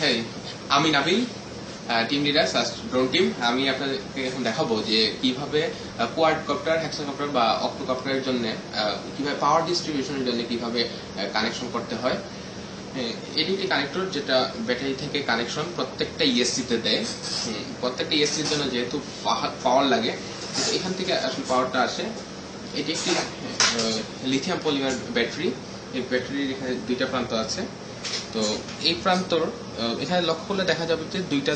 হ্যাঁ আমি Nabil team leader drone team আমি আপনাদেরকে এখন দেখাবো যে কীভাবে কোয়াড কপ্টার হেক্সাকপ্টার বা অক্টোকপ্টারের জন্য কীভাবে পাওয়ার ডিস্ট্রিবিউশনের জন্য কীভাবে কানেকশন করতে হয়। এটি একটি কানেক্টর যেটা ব্যাটারি থেকে কানেকশন প্রত্যেকটা ইএসসি তে দেয়। প্রত্যেকটা ইএসসির জন্য যেহেতু পাওয়ার লাগে এখান থেকে আসলে পাওয়ারটা আসে। এটি একটি লিথিয়াম পলিমার ব্যাটারি এই ব্যাটারির এখানে দুইটা প্রান্ত আছে। তো এই প্রান্তর এখানে লক্ষ্য করলে দেখা যাবে যে দুইটা,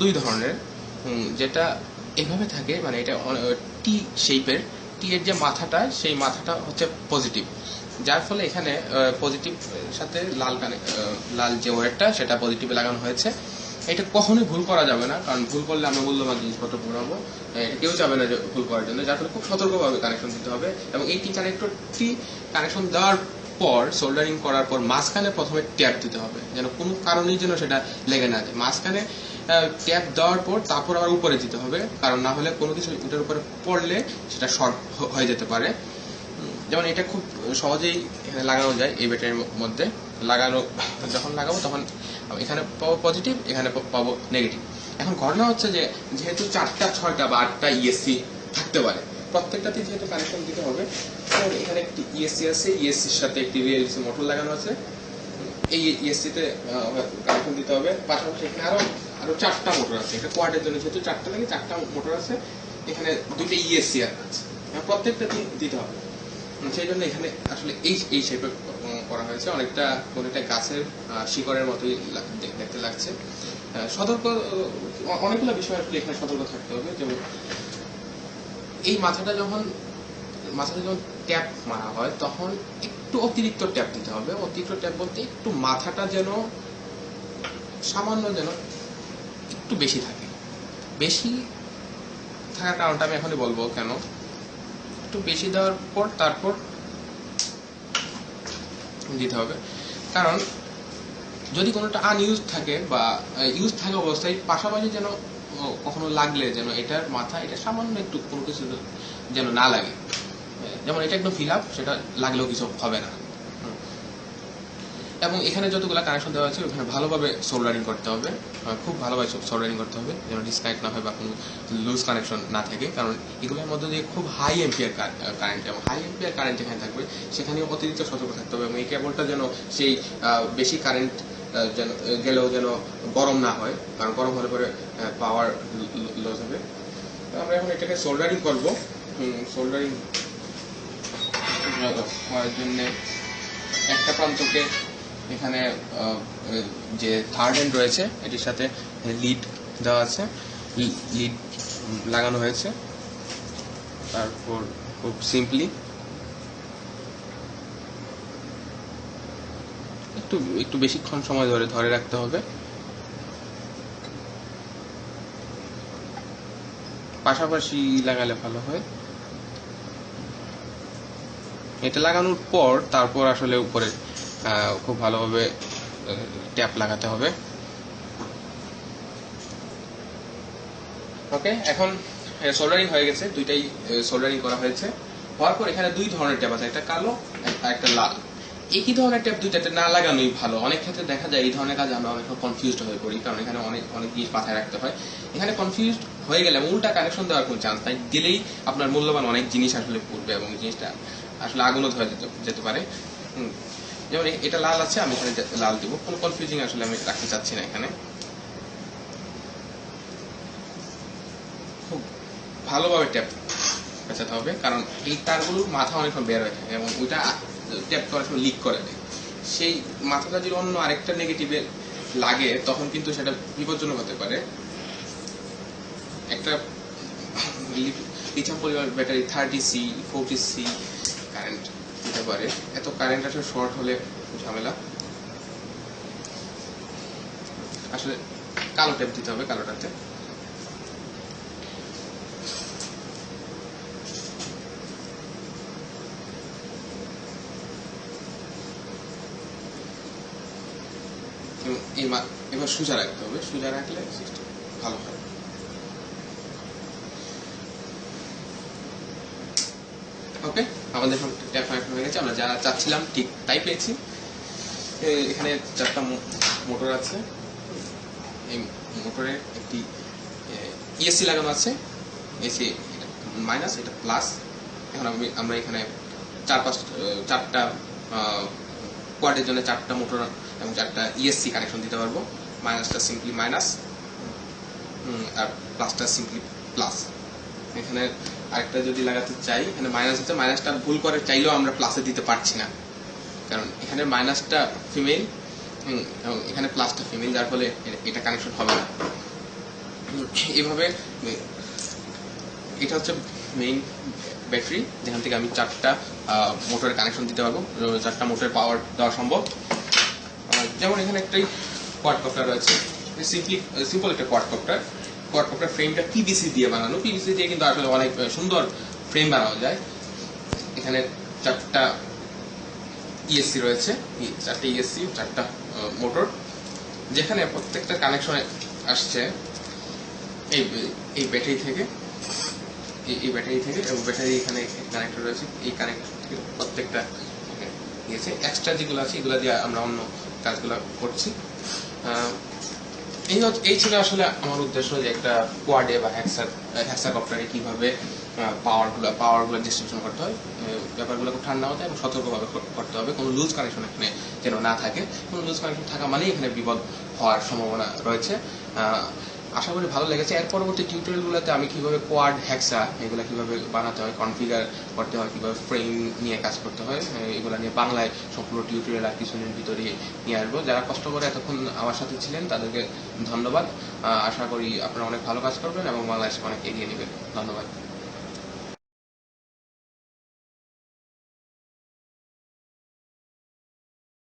দুই ধরনের যেটা এভাবে থাকে মানে এটা টি শেপের টি এর যে মাথাটা, সেই মাথাটা হচ্ছে পজিটিভ যার ফলে এখানে পজিটিভ সাথে লাল কানে লাল যে ওয়ারটা সেটা পজিটিভে লাগানো হয়েছে। এটা কখনোই ভুল করা যাবে না, কারণ ভুল করলে আমরা মূল্যবান জিনিসপত্র এটা কেউ যাবে না ভুল করার জন্য, যার ফলে খুব সতর্কভাবে কানেকশন দিতে হবে। এবং এই টি কানেক্টরটি কানেকশন দেওয়ার পর সোল্ডারিং করার পর মাঝখানে প্রথমে ট্যাপ দিতে হবে। যেন কোনো কারণেই যেন সেটা লেগে না যায়। মাঝখানে ট্যাপ দেওয়ার পর তারপর আবার উপরে দিতে হবে। কারণ না হলে কোনো কিছু এটার উপরে পড়লে সেটা শর্ট হয়ে যেতে পারে। যেমন এটা খুব সহজেই এখানে লাগানো যায় এই ব্যাটারির মধ্যে। লাগানো যখন লাগাবো তখন এখানে পাবো পজিটিভ এখানে পাবো নেগেটিভ এখন ঘটনা হচ্ছে যে, যেহেতু চারটা, ছয়টা বা আটটা ইএসসি থাকতে পারে প্রত্যেকটাতে যেহেতু কানেকশন দিতে হবে, তো এখানে একটি ইএসসি আছে। ইএসসির সাথে একটি ভিএলসি মোটর লাগানো আছে। এই ইএসসি তে কানেকশন দিতে হবে। পাশাপাশি এখানে আরও আরও চারটা মোটর আছে। এটা কোয়াডের জন্য যেহেতু চারটা লাগে, চারটা মোটর আছে। এখানে দুইটা ইএসসি আছে। প্রত্যেকটা দিতে হবে। সেই জন্য এখানে আসলে এই এই শেপে করা হয়েছে। অনেকটা কোন একটা গাছের শিকড়ের মতোই দেখতে লাগছে। সতর্ক অনেকগুলো বিষয় আসলে এখানে সতর্ক থাকতে হবে। যেমন এই মাথাটা যখন মাথাটা যখন ট্যাপ মারা হয়, তখন একটু অতিরিক্ত ট্যাপ দিতে হবে। অতিরিক্ত ট্যাপ বলতে একটু মাথাটা যেন, সামান্য যেন একটু বেশি থাকে। বেশি থাকার কারণটা আমি এখনই বলব কেন? একটু বেশি দেওয়ার পর তারপর দিতে হবে। কারণ যদি কোনোটা আনইউজ থাকে বা ইউজ থাকে অবস্থায় পাশাপাশি যেন কখনো লাগলে যেন এটার মাথা, এটা সামান্য একটু কোনো কিছু যেন না লাগে। যেমন এটা একদম ফিল আপ সেটা লাগলেও কিছু হবে না। এবং এখানে যতগুলো কানেকশন দেওয়া আছে, ওখানে ভালোভাবে সোল্ডারিং করতে হবে। খুব ভালোভাবে সোল্ডারিং করতে হবে, যেন ডিসকানেক্ট না হয় বা কোনো লুজ কানেকশন না থাকে। কারণ এগুলোর মধ্যে দিয়ে খুব হাই এম্পিয়ার কারেন্ট এবং হাই এম্পিয়ার কারেন্ট যেখানে থাকবে সেখানে অতিরিক্ত সতর্ক থাকতে হবে। এবং এই কেবলটা যেন সেই বেশি কারেন্ট যেন গেলেও যেন গরম না হয়, কারণ গরম হলে পরে পাওয়ার লস হবে। আমরা এখন এটাকে সোল্ডারিং করব। সোল্ডারিং হওয়ার জন্য একটা প্রান্তকে এখানে যে থার্ড এন্ড রয়েছে, এটির সাথে লিড দেওয়া আছে। লিড লাগানো হয়েছে। তারপর খুব সিম্পলি একটু একটু বেশিক্ষণ সময় ধরে ধরে রাখতে হবে। পাশাপাশি লাগালে ভালো হয়। এটা লাগানোর পর তারপর আসলে উপরে খুব ভালোভাবে ট্যাপ লাগাতে হবে। ওকে এখন সোল্ডারিং হয়ে গেছে। দুইটাই সোল্ডারিং করা হয়েছে। হওয়ার পর এখানে দুই ধরনের ট্যাপ আছে, একটা কালো আর একটা লাল। একই ধরনের ট্যাপ দুইটাতে না লাগানোই ভালো। অনেক ক্ষেত্রে দেখা যায় এই ধরনের কাজ আমরা অনেক কনফিউজড হয়ে পড়ি, কারণ এখানে অনেক অনেক জিনিস মাথায় রাখতে হয়। এখানে কনফিউজড হয়ে গেলে উল্টা কানেকশন দেওয়ার কোনো চান্স নাই। দিলেই আপনার মূল্যবান অনেক জিনিস আসলে পড়বে এবং জিনিসটা আসলে আগুনও ধরে যেতে যেতে পারে। যেমন এটা লাল আছে, আমি এখানে লাল দিব। কোনো কনফিউজিং আসলে আমি রাখতে চাচ্ছি না এখানে। খুব ভালোভাবে ট্যাপ পেঁচাতে হবে কারণ এই তারগুলোর মাথা অনেকক্ষণ বের হয়ে থাকে এবং ওইটা ট্যাপ করার সময় লিক করে দেয়। সেই মাথাটা যদি অন্য আরেকটা নেগেটিভে লাগে, তখন কিন্তু সেটা বিপজ্জনক হতে পারে। একটা lithium polymer battery thirty C forty C current দিতে পারে। এত কারেন্ট আসলে শর্ট হলে ঝামেলা। আসলে কালো ট্যাপ দিতে হবে কালোটাতে এবং এবার সোজা রাখতে হবে। সোজা রাখলে ভালো হয়। ওকে আমাদের এখন হয়ে গেছে। আমরা যা চাচ্ছিলাম, ঠিক তাই পেয়েছি। এখানে চারটা মোটর আছে। এই মোটরে একটি ইএসসি লাগানো আছে। এসি মাইনাস এটা প্লাস এখন আমি, আমরা এখানে চার পাঁচ চারটা কোয়ার্ডের জন্য চারটা মোটর এবং চারটা ইএসসি কানেকশন দিতে পারব। মাইনাসটা সিম্পলি মাইনাস আর প্লাসটা সিম্পলি প্লাস এখানে আরেকটা যদি লাগাতে চাই, এখানে মাইনাস আছে মাইনাসটা ভুল করে চাইলেও আমরা প্লাসে দিতে পারছি না। কারণ এখানে মাইনাসটা ফিমেল এবং এখানে প্লাসটা ফিমেল যার ফলে এটা কানেকশন হবে না। এভাবে এটা হচ্ছে মেইন ব্যাটারি, যেখান থেকে আমি চারটা মোটরের কানেকশন দিতে পারব। চারটা মোটরের পাওয়ার দেওয়া সম্ভব। যেমন এখানে একটাই কোয়াড কপ্টার রয়েছে সিম্পলি সিম্পল একটা কোয়াড কপ্টার কোয়াড কপ্টার ফ্রেমটা পিভিসি দিয়ে বানানো। পিভিসি দিয়ে কিন্তু আসলে অনেক সুন্দর ফ্রেম বানানো যায়। এখানে চারটা ইএসসি রয়েছে। ই- চারটে ইএসসি চারটা মোটর। যেখানে প্রত্যেকটা কানেকশনে আসছে এই এই ব্যাটারি থেকে। এই ব্যাটারি থেকে, এবং ব্যাটারি এখানে কানেক্টর রয়েছে। এই কানেক্ট প্রত্যেকটা গিয়েছে। এক্সট্রা যেগুলো আছে, এগুলো দিয়ে আমরা অন্য কাজগুলো করছি। এই এই ছিল আসলে আমার উদ্দেশ্য যে একটা কোয়াডে বা হ্যাক্সার হ্যাক্সাকপ্টারে কীভাবে পাওয়ারগুলো পাওয়ারগুলো ডিস্ট্রিবিউশন করতে হয়। ব্যাপারগুলো খুব ঠান্ডা হতে এবং সতর্কভাবে করতে হবে। কোনো লুজ কানেকশন এখানে যেন না থাকে। কোনো লুজ কানেকশন থাকা মানেই এখানে বিপদ হওয়ার সম্ভাবনা রয়েছে। আশা করি ভালো লেগেছে। এর পরবর্তী টিউটোরিয়ালগুলোতে আমি কীভাবে কোয়াড হ্যাক্সা এগুলো কীভাবে বানাতে হয় কনফিগার করতে হয়, কীভাবে ফ্রেম নিয়ে কাজ করতে হয় এগুলো নিয়ে বাংলায় সম্পূর্ণ টিউটোরিয়াল আর কিছুদিনের ভিতরে নিয়ে আসব। যারা কষ্ট করে এতক্ষণ আমার সাথে ছিলেন, তাদেরকে ধন্যবাদ। আশা করি আপনারা অনেক ভালো কাজ করবেন এবং বাংলাদেশকে অনেক এগিয়ে নেবেন। ধন্যবাদ।